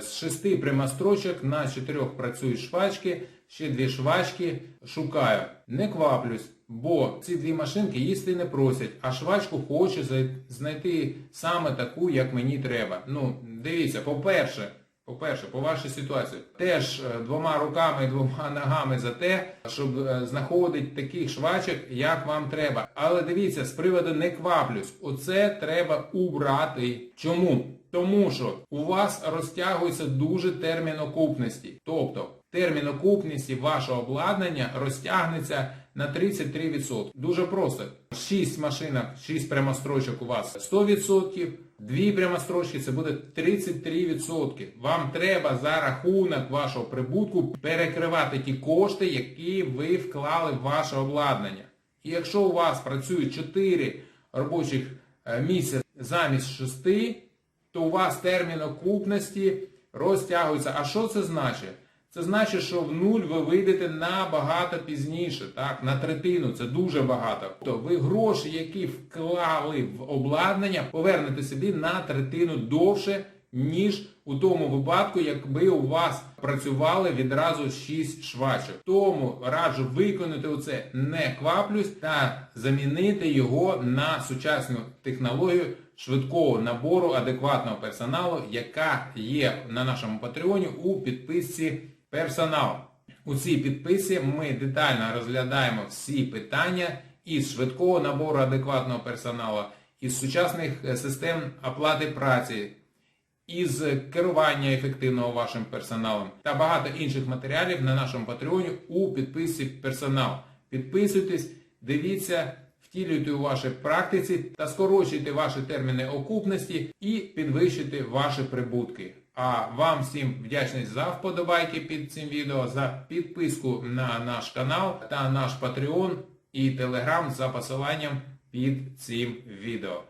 З шести прямострочок на чотирьох працюють швачки, ще дві швачки шукаю. Не кваплюсь, бо ці дві машинки їсти не просять, а швачку хочу знайти саме таку, як мені треба. Ну, дивіться, по-перше, по-перше, по вашій ситуації, теж е, двома руками і двома ногами за те, щоб е, знаходити таких швачок, як вам треба. Але дивіться, з приводу не кваплюсь. Оце треба убрати. Чому? Тому що у вас розтягується дуже термін окупності. Тобто термін окупності вашого обладнання розтягнеться на 33%. Дуже просто. 6 машинок, 6 прямострочок у вас 100%, 2 прямострочки це буде 33%. Вам треба за рахунок вашого прибутку перекривати ті кошти, які ви вклали в ваше обладнання. І якщо у вас працюють 4 робочих е, місяці замість 6, то у вас термін окупності розтягується. А що це значить? Це значить, що в нуль ви вийдете набагато пізніше, так, на третину, це дуже багато. Тобто ви гроші, які вклали в обладнання, повернете собі на третину довше, ніж у тому випадку, якби у вас працювали відразу 6 швачок. Тому раджу виконати оце не кваплюсь та замінити його на сучасну технологію швидкого набору адекватного персоналу, яка є на нашому патреоні у підписці персонал. У цій підписі ми детально розглядаємо всі питання із швидкого набору адекватного персоналу, із сучасних е, систем оплати праці, із керування ефективного вашим персоналом та багато інших матеріалів на нашому патреоні у підписці персонал. Підписуйтесь, дивіться, втілюйте у вашій практиці та скорочуйте ваші терміни окупності і підвищуйте ваші прибутки. А вам всім вдячність за вподобайки під цим відео, за підписку на наш канал та наш Patreon і Telegram за посиланням під цим відео.